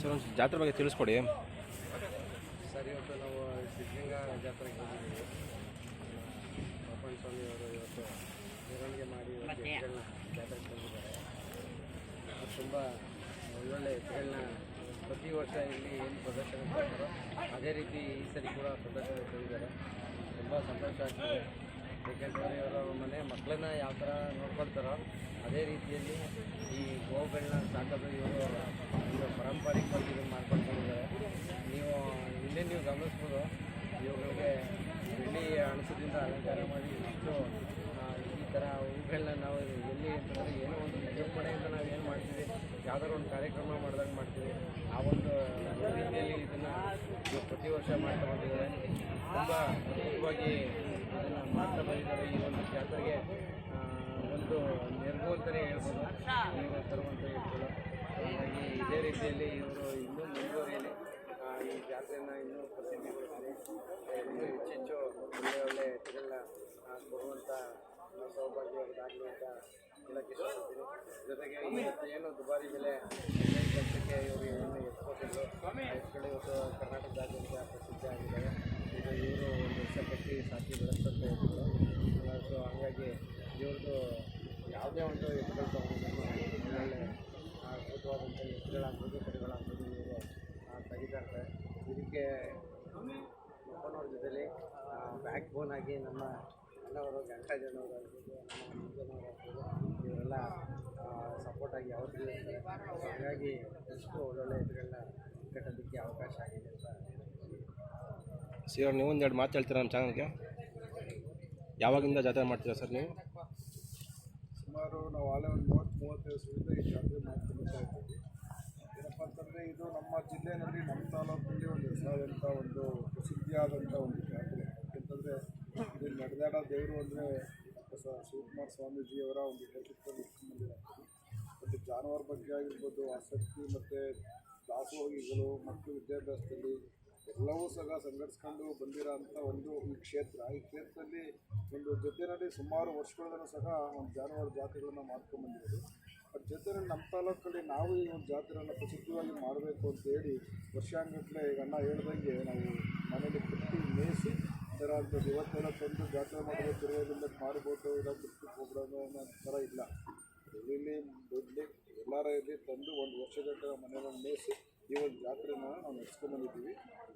Sir ಒಂದು ಜಾತ್ರೆ ಬಗ್ಗೆ ತಿಳಿಸ್ಕೊಡಿ. ಸರ್ ಇವತ್ತು ನಾವು ಸಿದ್ಧಲಿಂಗ ಜಾತ್ರೆಗೆ ಬಂದಿದ್ದೀವಿ ಪಾಪನ್ ಸ್ವಾಮಿ ಅವರು ಇವತ್ತು ಮೆರವಣಿಗೆ ಮಾಡಿ ಇವತ್ತು ಎತ್ತುಗಳನ್ನ ಜಾತ್ರೆಗೆ ತಂದಿದ್ದಾರೆ ತುಂಬ ಒಳ್ಳೊಳ್ಳೆ ಎತ್ತುಗಳನ್ನ ಪ್ರತಿ ವರ್ಷ ಇಲ್ಲಿ ಏನು ಪ್ರದರ್ಶನ ಕೊಡ್ತಾರೋ ಅದೇ ರೀತಿ ಈ ಸರಿ ಕೂಡ ಪ್ರದರ್ಶನ ತಂದಿದ್ದಾರೆ ತುಂಬ ಸಂತೋಷ ಆಗ್ತದೆ. ಏಕೆಂದರೆ ಅವರ ಮನೆ ಮಕ್ಕಳನ್ನ ಯಾವ ಥರ ನೋಡ್ಕೊಳ್ತಾರೋ ಅದೇ ರೀತಿಯಲ್ಲಿ ಈ ಗೋವುಗಳನ್ನ ಸಾಕೋದು ಇವರು ಒಂದು ಪಾರಂಪರಿಕವಾಗಿ ಇದನ್ನು ಮಾಡ್ಕೊಂಡು ಬಂದಿದ್ದಾರೆ ನೀವು ಹಿಂದೆ ನೀವು ಗಮನಿಸ್ಬೋದು ಇವುಗಳಿಗೆ ಬೆಳ್ಳಿ ಅಣಸದಿಂದ ಅಲಂಕಾರ ಮಾಡಿ ಇಷ್ಟು ಆ, ಈ ಥರ ಹೂಗಳನ್ನ ನಾವು ಎಲ್ಲಿ ಅಂತಂದರೆ ಏನೋ ಒಂದು ವಿಜೃಂಭಣೆಯಿಂದ ನಾವು ಏನು ಮಾಡ್ತೀವಿ ಯಾವ್ದಾದ್ರು ಒಂದು ಕಾರ್ಯಕ್ರಮ ಮಾಡಿದಾಗ ಮಾಡ್ತೀವಿ. ಆ ಒಂದು ರೀತಿಯಲ್ಲಿ ಇದನ್ನು ಪ್ರತಿ ವರ್ಷ ಮಾಡ್ತಾ ಬಂದಿದ್ದಾರೆ. ತುಂಬ ಅದ್ಭುತವಾಗಿ ಅದನ್ನು ಮಾಡ್ತಾ ಬಂದಿದ್ದಾರೆ. ಈ ಒಂದು ಜಾತ್ರೆಗೆ ಒಂದು ನೆರವು ಅಂತಲೇ ಹೇಳ್ಬೋದು. ನೀವು ತರುವಂಥ ಹೇಳ್ಬೋದು. ಹಾಗಾಗಿ ಇದೇ ರೀತಿಯಲ್ಲಿ ಇವರು ಇನ್ನೂ ಮುಂದುವರಿಯಲಿ. ಈ ಜಾತ್ರೆಯನ್ನು ಇನ್ನೂ ಪ್ರಸಿದ್ಧಿಗೊಳಿಸಿ ಇನ್ನೂ ಹೆಚ್ಚೆಚ್ಚು ಒಳ್ಳೆ ಒಳ್ಳೆ ಎತ್ತುಗಳನ್ನ ಆ, ಕೊಡುವಂಥ ಸೌಭಾಗ್ಯ ಅವ್ರಿಗಾಗಲಿ ಅಂತ ಹೇಳಕ್ಕೆ ಇಷ್ಟಪಡ್ತೀನಿ ಜೊತೆಗೆ ಇವತ್ತು ಏನು ದುಬಾರಿ ಬೆಲೆ ಕೆಲಸಕ್ಕೆ ಇವರು ಏನು ಎತ್ಕೊಟ್ಟಿದ್ರು ಆ ಎತ್ತುಗಳು ಇವತ್ತು ಕರ್ನಾಟಕದಾದ್ಯಂತ ಪ್ರಸಿದ್ಧ ಆಗಿದ್ದಾವೆ ಇದು ಇವರು ಒಂದು ವರ್ಷ ಕಟ್ಟಿ ಸಾಕಿ ಬೆಳೆಸ್ತಂತ ಎತ್ತುಗಳು ಸೊ ಹಾಗಾಗಿ ಇವ್ರದ್ದು ಯಾವುದೇ ಒಂದು ಎತ್ತುಗಳು ತಗೊಂಡು ಒಳ್ಳೆ ಅದ್ಭುತವಾದಂಥ ಎತ್ತುಗಳಾಗ್ಬೋದು ಕಡೆಗಳಾಗ್ಬೋದು ಇವರು ತೆಗಿತಾರೆ ಇದಕ್ಕೆ ಅಪ್ಪನವ್ರ ಜೊತೆಲಿ ಬ್ಯಾಕ್ ಬೋನ್ ಆಗಿ ನಮ್ಮ ಅಣ್ಣವರು ಗಂಟರಾಜನವರು ಆಗ್ಬೋದು ನಮ್ಮ ಮುಂಜನವರು ಆಗ್ಬೋದು ಇವರೆಲ್ಲ ಸಪೋರ್ಟ್ ಆಗಿ ಅವ್ರಿಗೆ ಹಾಗಾಗಿ ಎಷ್ಟು ಒಳ್ಳೊಳ್ಳೆ ಎತ್ತುಗಳನ್ನ ಕಟ್ಟೋದಕ್ಕೆ ಅವಕಾಶ ಆಗಿದೆ ಅಂತ ಸರ್ ನೀವು ಒಂದೆರಡು ಮಾತು ಹೇಳ್ತೀರಾ ನಮ್ಮ ಚಾನಲ್ಗೆ ಯಾವಾಗಿಂದ ಜಾತ್ರೆ ಮಾಡ್ತೀರಾ ಸರ್ ನೀವು? ಸುಮಾರು ನಾವು ಆಲೆ ಒಂದು ಮೂವತ್ತು ಮೂವತ್ತೈದು ವರ್ಷದಿಂದ ಈ ಜಾತ್ರೆ ಮಾಡ್ತಾ ಇದ್ದೀವಿ. ಏನಪ್ಪ ಅಂತಂದರೆ ಇದು ನಮ್ಮ ಜಿಲ್ಲೆಯಲ್ಲಿ ನಮ್ಮ ತಾಲೂಕಲ್ಲಿ ಒಂದು ಹೆಸರಾದಂಥ ಒಂದು ಪ್ರಸಿದ್ಧಿಯಾದಂಥ ಒಂದು ಜಾತ್ರೆ. ಯಾಕೆಂತಂದರೆ ಇದು ನಡೆದಾಡೋ ದೇವರು ಅಂದರೆ ಶಿವಕುಮಾರ ಸ್ವಾಮೀಜಿಯವರ ಒಂದು ನೇತೃತ್ವದಲ್ಲಿ ಇಟ್ಕೊಂಡ್ಬಂದಿರೋದು ಮತ್ತು ಜಾನುವಾರು ಬಗ್ಗೆ ಆಗಿರ್ಬೋದು, ಆಸಕ್ತಿ ಮತ್ತು ದಾಸೋಹಿಗಳು ಮಕ್ಕಳು ವಿದ್ಯಾಭ್ಯಾಸದಲ್ಲಿ ಎಲ್ಲವೂ ಸಹ ಸಂಘಟಿಸ್ಕೊಂಡು ಬಂದಿರೋ ಅಂಥ ಒಂದು ಈ ಕ್ಷೇತ್ರ. ಈ ಕ್ಷೇತ್ರದಲ್ಲಿ ಒಂದು ಜೊತೆಯಲ್ಲಿ ಸುಮಾರು ವರ್ಷಗಳಿಂದ ಸಹ ಒಂದು ಜಾನುವಾರು ಜಾತ್ರೆಗಳನ್ನು ಮಾಡ್ಕೊಂಡು ಬಂದಿರೋದು ಅದ್ರ ಜೊತೆಯಲ್ಲಿ ನಮ್ಮ ತಾಲೂಕಲ್ಲಿ ನಾವು ಈ ಒಂದು ಜಾತ್ರೆಯನ್ನು ಪ್ರಸಿದ್ಧವಾಗಿ ಮಾಡಬೇಕು ಅಂತ ಹೇಳಿ ವರ್ಷಾಂಗಟ್ಟಲೆ ಈಗ ಅಣ್ಣ ಹೇಳ್ದಂಗೆ ನಾವು ಮನೇಲಿ ಕಟ್ಟಿ ಮೇಯಿಸಿ ಥರ ಆಗ್ತದೆ ಇವತ್ತೆಲ್ಲ ತಂದು ಜಾತ್ರೆ ಮಾಡಬೇಕು ತಿರುಗೋದ್ರಿಂದ ಮಾರ್ಬೋದು ಇಲ್ಲ ಬಿಟ್ಟು ಹೋಗ್ಬಿಡೋದು ಅನ್ನೋ ಥರ ಇಲ್ಲ. ಇಲ್ಲಿ ದೊಡ್ಡ ಎಲ್ಲರ ಇಲ್ಲಿ ತಂದು ಒಂದು ವರ್ಷಗಟ್ಟಲೆ ಮನೆಯಲ್ಲಿ ಮೇಯಿಸಿ ಈ ಒಂದು ಜಾತ್ರೆನ ನಾವು ನಡೆಸ್ಕೊಂಬಂದಿದ್ದೀವಿ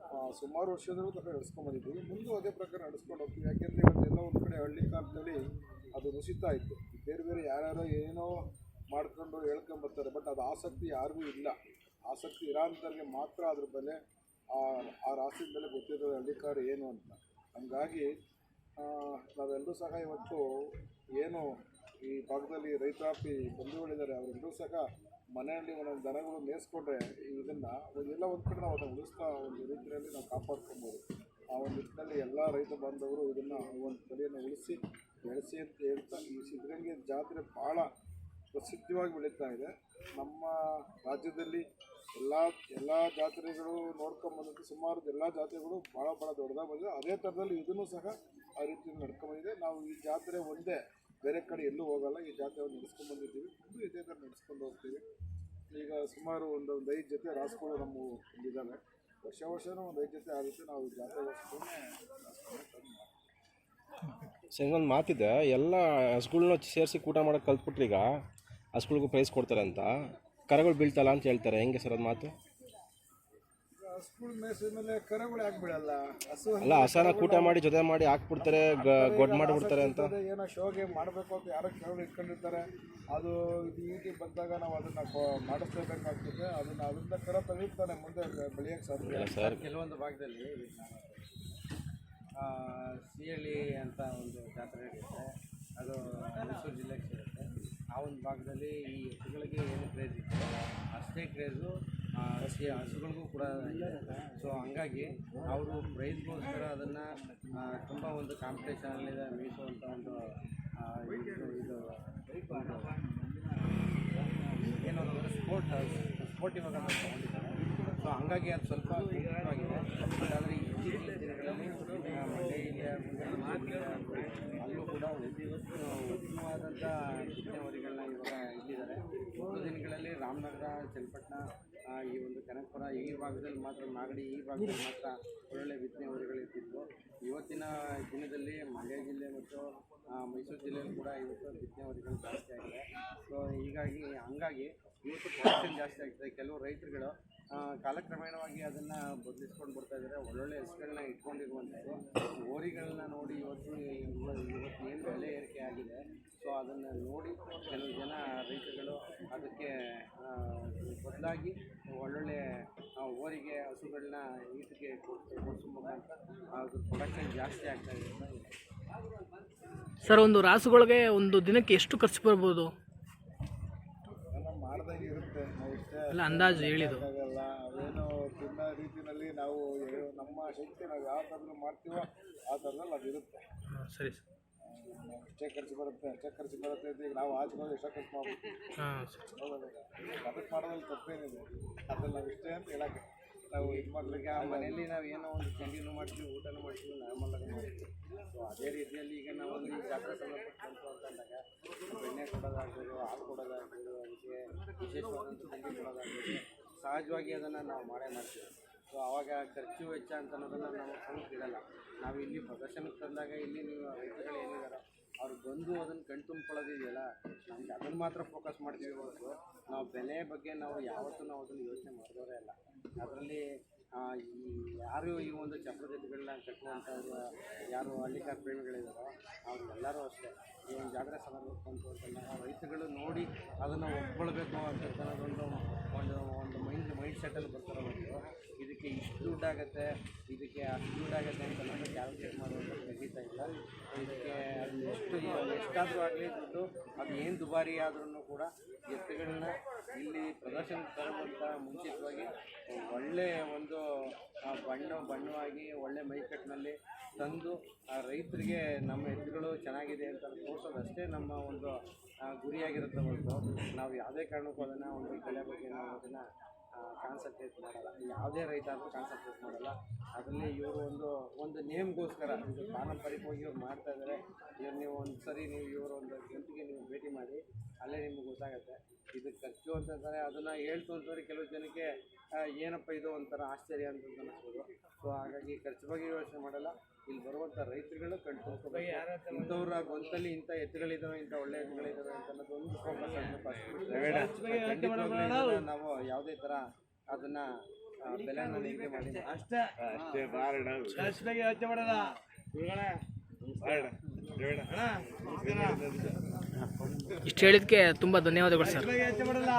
ಆ, ಸುಮಾರು ವರ್ಷದಲ್ಲೂ ಸಹ ನಡೆಸ್ಕೊಂಬಂದಿದ್ದೀವಿ ಮುಂದೆ ಅದೇ ಪ್ರಕಾರ ನಡೆಸ್ಕೊಂಡು ಹೋಗ್ತೀವಿ. ಯಾಕೆಂದರೆ ಇವತ್ತೆಲ್ಲ ಒಂದು ಕಡೆ ಹಳ್ಳಿ ಕಾಲದಲ್ಲಿ ಅದು ನುಸಿತಾ ಇತ್ತು. ಬೇರೆ ಬೇರೆ ಯಾರ್ಯಾರೋ ಏನೋ ಮಾಡ್ಕೊಂಡು ಹೇಳ್ಕೊಂಬರ್ತಾರೆ ಬಟ್ ಅದು ಆಸಕ್ತಿ ಯಾರಿಗೂ ಇಲ್ಲ. ಆಸಕ್ತಿ ಇರೋಂಥವ್ರಿಗೆ ಮಾತ್ರ ಅದ್ರ ಬೆಲೆ ಆ ರಾಸಿದ ಬೆಲೆ ಗೊತ್ತಿರೋದು ಹಳ್ಳಿಕಾರ ಏನು ಅಂತ. ಹಂಗಾಗಿ ನಾವೆಲ್ಲರೂ ಸಹ ಇವತ್ತು ಏನು ಈ ಭಾಗದಲ್ಲಿ ರೈತಾಪಿ ಬಂಧುಗಳಿದ್ದಾರೆ, ಅವರೆಲ್ಲರೂ ಸಹ ಮನೆಯಲ್ಲಿ ಒಂದೊಂದು ದನಗಳು ಮೇಯಿಸ್ಕೊಂಡ್ರೆ ಇದನ್ನು ಎಲ್ಲ ಒಂದು ಕಡೆ ನಾವು ಅದನ್ನು ಉಳಿಸ್ತಾ ಒಂದು ರೀತಿಯಲ್ಲಿ ನಾವು ಕಾಪಾಡ್ಕೊಬೋದು. ಆ ಒಂದು ನಿಟ್ಟಿನಲ್ಲಿ ಎಲ್ಲ ರೈತ ಬಾಂಧವರು ಇದನ್ನು ಒಂದು ತಲೆಯನ್ನು ಉಳಿಸಿ, ಬೆಳೆಸಿ ಅಂತ ಹೇಳ್ತಾ, ಈ ಸಿದ್ಧಗಂಗೆ ಜಾತ್ರೆ ಭಾಳ ಪ್ರಸಿದ್ಧವಾಗಿ ಬೆಳೀತಾ ಇದೆ. ನಮ್ಮ ರಾಜ್ಯದಲ್ಲಿ ಎಲ್ಲ ಎಲ್ಲ ಜಾತ್ರೆಗಳು ನೋಡ್ಕೊಂಬಂದಂತೆ ಸುಮಾರು ಎಲ್ಲ ಜಾತ್ರೆಗಳು ಭಾಳ ಭಾಳ ದೊಡ್ಡದಾಗ ಬಂದಿದೆ. ಅದೇ ಥರದಲ್ಲಿ ಇದನ್ನು ಸಹ ಆ ರೀತಿ ನಡ್ಕೊಂಬಂದಿದೆ. ನಾವು ಈ ಜಾತ್ರೆ ಒಂದೇ, ಬೇರೆ ಕಡೆ ಎಲ್ಲೂ ಹೋಗಲ್ಲ. ಈ ಜಾತ್ರೆ ನಡೆಸ್ಕೊಂಡ್ಬಂದಿದ್ದೀವಿ ಇದು ಇದೇ ಥರ ನಡೆಸ್ಕೊಂಡು ಹೋಗ್ತೀವಿ. ಈಗ ಸುಮಾರು ಒಂದು ಒಂದು ಐದು ಜೊತೆ ರಾಸುಗಳು ನಮ್ಮ ಇದ್ದಾವೆ ವರ್ಷ ವರ್ಷವೂ ಒಂದು ಐದು ಜೊತೆ ಆಗುತ್ತೆ. ನಾವು ಜಾತ್ರೆ ಸರ್ ಇನ್ನೊಂದು ಮಾತಿದೆ. ಎಲ್ಲ ಹಸುಗಳ್ನ ಸೇರಿಸಿ ಕೂಟ ಮಾಡೋಕೆ ಕಲ್ತ್ಬಿಟ್ರಿ ಈಗ ಹಸುಗಳಿಗೂ ಪ್ರೈಸ್ ಕೊಡ್ತಾರೆ ಅಂತ. ಕರಗಳು ಬೀಳ್ತಲ್ಲ ಅಂತ ಹೇಳ್ತಾರೆ. ಹೆಂಗೆ ಸರ್ ಅದು ಮಾತು? ಮೇಲೆ ಕರೆಗಳು ಯಾಕೆ ಹಸು ಅಲ್ಲ ಹಸನ ಕೂಟ ಮಾಡಿ ಜೊತೆ ಮಾಡಿ ಹಾಕ್ಬಿಡ್ತಾರೆ ಗೊಡ್ ಮಾಡಿಬಿಡ್ತಾರೆ ಅಂತ. ಅದೇ ಏನೋ ಶೋಗೆ ಮಾಡಬೇಕು ಅಂತ ಯಾರೋ ಕೆಲವರು ಇಟ್ಕೊಂಡಿರ್ತಾರೆ. ಅದು ಇದು ಈಟಿ ಬಂದಾಗ ನಾವು ಅದನ್ನ ಮಾಡಿಸ್ಲೇಬೇಕಾಗ್ತದೆ. ಅದನ್ನ ಅದರಿಂದ ಕರ ತೆಗಿತಾನೆ ಮುಂದೆ ಬೆಳೆಯಕ್ಕೆ ಸಾಧ್ಯ ಇಲ್ಲ. ಸರ್. ಕೆಲವೊಂದು ಭಾಗದಲ್ಲಿ ಸಿಹಳ್ಳಿ ಅಂತ ಒಂದು ಜಾತ್ರೆ ನಡೆಯುತ್ತೆ. ಅದು ಮೈಸೂರು ಜಿಲ್ಲೆಗೆ ಸೇರುತ್ತೆ. ಆ ಒಂದು ಭಾಗದಲ್ಲಿ ಈ ಹಸುಗಳಿಗೆ ಏನು ಕ್ರೇಜ್ ಇತ್ತು ಅಷ್ಟೇ ಕ್ರೇಜು ಹಸಿ ಹಸುಗಳಿಗೂ ಕೂಡ ಸೊ ಹಂಗಾಗಿ ಅವರು ಪ್ರೈಸ್ಗೋಸ್ಕರ ಅದನ್ನು ತುಂಬ ಒಂದು ಕಾಂಪಿಟೇಷನಲ್ಲಿ ಮೀಸುವಂಥ ಒಂದು ಇದು ಇದು ಏನು ಸ್ಪೋರ್ಟ್ ಸ್ಪೋರ್ಟಿವ್ ಆಗಿ ತಗೊಂಡಿದ್ದಾರೆ. ಸೊ ಹಂಗಾಗಿ ಅದು ಸ್ವಲ್ಪ ಆಗಿದೆ ಆದರೆ ಅಲ್ಲೂ ಕೂಡ ಉತ್ತಮ- ಉತ್ತಮವಾದಂಥ ಬಿತ್ತನೆವರಿಗಳನ್ನ ಇವಾಗ ಇಲ್ಲಿದ್ದಾರೆ. ಮೂರು ದಿನಗಳಲ್ಲಿ ರಾಮನಗರ ಚನ್ನಪಟ್ಟಣ ಈ ಒಂದು ಕನಕಪುರ ಈ ಭಾಗದಲ್ಲಿ ಮಾತ್ರ ಮಾಗಡಿ ಈ ಭಾಗದಲ್ಲಿ ಮಾತ್ರ ಒಳ್ಳೊಳ್ಳೆ ಬಿತ್ತನೆ ಹೊರೆಗಳಿರ್ತಿದ್ವು ಇವತ್ತಿನ ದಿನದಲ್ಲಿ ಮಂಡ್ಯ ಜಿಲ್ಲೆ ಮತ್ತು ಮೈಸೂರು ಜಿಲ್ಲೆಯಲ್ಲಿ ಕೂಡ ಇವತ್ತು ಬಿತ್ತನೆ ಜಾಸ್ತಿ ಆಗಿದೆ ಸೊ ಹೀಗಾಗಿ ಹಂಗಾಗಿ ಇವತ್ತು ಪ್ರೊಡಕ್ಷನ್ ಜಾಸ್ತಿ ಆಗ್ತದೆ ಕೆಲವು ರೈತರುಗಳು ಕಾಲಕ್ರಮೇಣವಾಗಿ ಅದನ್ನು ಬದಲಿಸ್ಕೊಂಡು ಬರ್ತಾ ಇದ್ದಾರೆ ಒಳ್ಳೊಳ್ಳೆ ಹೆಸರುಗಳನ್ನ ಇಟ್ಕೊಂಡಿರುವಂಥದ್ದು ಓರಿಗಳನ್ನ ನೋಡಿ ಇವತ್ತು ಇವತ್ತು ಏನು ಬೆಲೆ ಏರಿಕೆ ಆಗಿದೆ. ಸೊ ಅದನ್ನು ನೋಡಿ ಕೆಲವು ಜನ ರೈತರುಗಳು ಅದಕ್ಕೆ ಬದಲಾಗಿ ಒಳ್ಳೊಳ್ಳೆ ಹೋರಿಗೆ ಓರಿಗೆ ಹಸುಗಳನ್ನ ಈಟಿಗೆ ಕೊಡಿಸೋ ಮುಖಾಂತರ ಅದು ಪ್ರೊಡಕ್ಷನ್ ಜಾಸ್ತಿ ಆಗ್ತಾ ಇದೆ ಸರ್ ಒಂದು ರಾಸುಗಳಿಗೆ ಒಂದು ದಿನಕ್ಕೆ ಎಷ್ಟು ಖರ್ಚು ಬರ್ಬೋದು? ಅಲ್ಲ ಅಂದಾಜು ಹೇಳಿದು ತಿನ್ನೋ ರೀತಿಯಲ್ಲಿ ನಾವು ನಮ್ಮ ಶಕ್ತಿ ನಾವು ಯಾವ ಥರದಲ್ಲಿ ಮಾಡ್ತೀವೋ ಆ ಥರದಲ್ಲಿ ಅದು ಇರುತ್ತೆ. ಸರಿ ಸರ್. ನಾವು ಇಷ್ಟೇ ಖರ್ಚು ಬರುತ್ತೆ ಅಷ್ಟೇ ಖರ್ಚು ಬರುತ್ತೆ ಅಂತ ಈಗ ನಾವು ಆಚೆ ಹೋಗಿ ಎಷ್ಟೋ ಖರ್ಚು ಮಾಡ್ಬೇಕು ಹಾಂ ಸರ್ ಹೌದಲ್ಲ ಅದಕ್ಕೆ ಮಾಡೋದ್ರಲ್ಲಿ ತಪ್ಪೇನಿದೆ. ಅದ್ರಲ್ಲಿ ನಾವು ಇಷ್ಟೇ ಅಂತ ಹೇಳಕ್ಕೆ. ನಾವು ಇದು ಮಾಡ್ಲಿಕ್ಕೆ ಈಗ ಮನೆಯಲ್ಲಿ ನಾವು ಏನೋ ಒಂದು ತಿಂಡಿನೂ ಮಾಡ್ತೀವಿ ಊಟನೂ ಮಾಡ್ತೀವಿ ನಾರ್ಮಲ್ ಆಗಿ ಮಾಡ್ತೀವಿ. ಸೊ ಅದೇ ರೀತಿಯಲ್ಲಿ ಈಗ ನಾವು ಒಂದು ಜಾತ್ರೆ ಬಂತು ಅಂತಂದಾಗ ಬೆಣ್ಣೆ ಕೊಡೋದಾಗ್ಬೋದು ಹಾಲು ಕೊಡೋದಾಗ್ಬೋದು ಅದಕ್ಕೆ ವಿಶೇಷವಾದಂಥ ತಿಂಡಿ ಕೊಡೋದಾಗ್ಬೋದು. ಸಹಜವಾಗಿ ಅದನ್ನು ನಾವು ಮಾಡೇ ಮಾಡ್ತೀವಿ. ಸೊ ಆವಾಗ ಖರ್ಚು ವೆಚ್ಚ ಅಂತ ಅನ್ನೋದನ್ನು ನಾವು ಕಣಕ್ಕೆ ಇಡಲ್ಲ ನಾವು ಇಲ್ಲಿ ಪ್ರದರ್ಶನಕ್ಕೆ ತಂದಾಗ ಇಲ್ಲಿ ನೀವು ರೈತರುಗಳು ಏನಿದಾರೋ ಅವ್ರು ಬಂದು ಅದನ್ನು ಕಣ್ ತುಂಬ್ಕೊಳ್ಳೋದಿದೆಯಲ್ಲ ನಮ್ಗೆ ಅದನ್ನು ಮಾತ್ರ ಫೋಕಸ್ ಮಾಡ್ತೀವಿ ಹೊರತು, ನಾವು ಬೆಲೆ ಬಗ್ಗೆ ನಾವು ಯಾವತ್ತೂ ನಾವು ಅದನ್ನು ಯೋಚನೆ ಮಾಡಿದವರೇ ಅಲ್ಲ ಅದರಲ್ಲಿ ಯಾರು ಈ ಒಂದು ಚಪ್ರ ಜೊತೆಗಳನ್ನ ಕಟ್ಟುವಂಥವ್ರು, ಯಾರು ಹಳ್ಳಿಕಾರ್ ಪ್ರೇಮಿಗಳಿದಾರೋ, ಅವ್ರೆಲ್ಲರೂ ಅಷ್ಟೇ. ಈ ಒಂದು ಜಾತ್ರೆ ಅಂತ ಅಂತಂದಾಗ ರೈತರುಗಳು ನೋಡಿ ಅದನ್ನು ಒಪ್ಕೊಳ್ಬೇಕು ಅಂತ ಒಂದು ಒಂದು ಮೈಂಡ್ ಮೈಂಡ್ ಸೆಟ್ಟಲ್ಲಿ ಬರ್ತಾರೆ ಹೊರತು ಇದಕ್ಕೆ ಇಷ್ಟು ಆಗುತ್ತೆ ಇದಕ್ಕೆ ಅಷ್ಟು ದುಡ್ಡಾಗತ್ತೆ ಅಂತ ನಾನು ಕ್ಯಾಲ್ಕುಲೇಟ್ ಮಾಡುವಂಥ ಖಂಡಿತ ಇಲ್ಲ. ಇದಕ್ಕೆ ಎಷ್ಟು ಎಷ್ಟಾದರೂ ಆಗಲಿ ಅದು ಏನು ದುಬಾರಿ ಆದ್ರೂ ಕೂಡ ಎತ್ತುಗಳನ್ನ ಇಲ್ಲಿ ಪ್ರದರ್ಶನ ತರುವಂಥ ಮುಂಚಿತವಾಗಿ ಒಳ್ಳೆಯ ಒಂದು ಬಣ್ಣ, ಬಣ್ಣವಾಗಿ ಒಳ್ಳೆ ಮೈಕಟ್ಟಿನಲ್ಲಿ ತಂದು, ಆ, ರೈತರಿಗೆ ನಮ್ಮ ಎತ್ತುಗಳು ಚೆನ್ನಾಗಿದೆ ಅಂತ ತೋರಿಸೋದಷ್ಟೇ ನಮ್ಮ ಒಂದು ಗುರಿಯಾಗಿರುತ್ತೆ ಹೊರತು. ನಾವು ಯಾವುದೇ ಕಾರಣಕ್ಕೂ ಅದನ್ನು ಒಂದು ಬೆಲೆ ಬಗ್ಗೆ ನಾವು ಅದನ್ನು ಕಾನ್ಸಂಟ್ರೇಟ್ ಮಾಡಲ್ಲ. ಯಾವುದೇ ರೈತ ಆದರೂ ಕಾನ್ಸಂಟ್ರೇಟ್ ಮಾಡಲ್ಲ. ಅದರಲ್ಲಿ ಇವರು ಒಂದು ಒಂದು ನೇಮ್ಗೋಸ್ಕರ ಇದು ಪಾರಂಪರಿಕವಾಗಿ ಇವ್ರು ಮಾಡ್ತಾ ಇದ್ದಾರೆ ಇವ್ರು ನೀವು ಒಂದು ಸರಿ ನೀವು ಇವರು ಒಂದು ಗಂಟೆಗೆ ನೀವು ಭೇಟಿ ಮಾಡಿ, ಅಲ್ಲೇ ನಿಮ್ಗೆ ಗೊತ್ತಾಗುತ್ತೆ. ಇದು ಖರ್ಚು ಅಂತಂದರೆ ಅದನ್ನು ಹೇಳ್ತು ಅಂತಂದರೆ ಕೆಲವು ಜನಕ್ಕೆ ಏನಪ್ಪ ಇದು ಒಂಥರ ಆಶ್ಚರ್ಯ ಅಂತ ಅನ್ನಿಸ್ಬೋದು ಸೊ ಹಾಗಾಗಿ ಖರ್ಚು ಬಗ್ಗೆ ಯೋಚನೆ ಮಾಡಲ್ಲ. ಇಲ್ಲಿ ಬರುವಂಥ ರೈತರುಗಳು ಕಣ್ ತುಂಬ್ಕೋಬೇಕು ಇಂಥವ್ರ ಗೊಂತಲ್ಲಿ ಇಂಥ ಎತ್ತುಗಳಿದಾವೆ ಇಂಥ ಒಳ್ಳೆ ಎತ್ತುಗಳಿದಾವೆ ಅಂತ ಅನ್ನೋದೊಂದು ಫೋಕಸ್ ನಾವು ಯಾವುದೇ ತರ ಅದನ್ನ ಬೆಲೆನ ನಿಗದಿ ಮಾಡಿ. ಅಷ್ಟೇ. ಇಷ್ಟು ಹೇಳಿದಕ್ಕೆ ತುಂಬ ಧನ್ಯವಾದಗಳು ಸರ್. ಮಾಡಲ್ಲ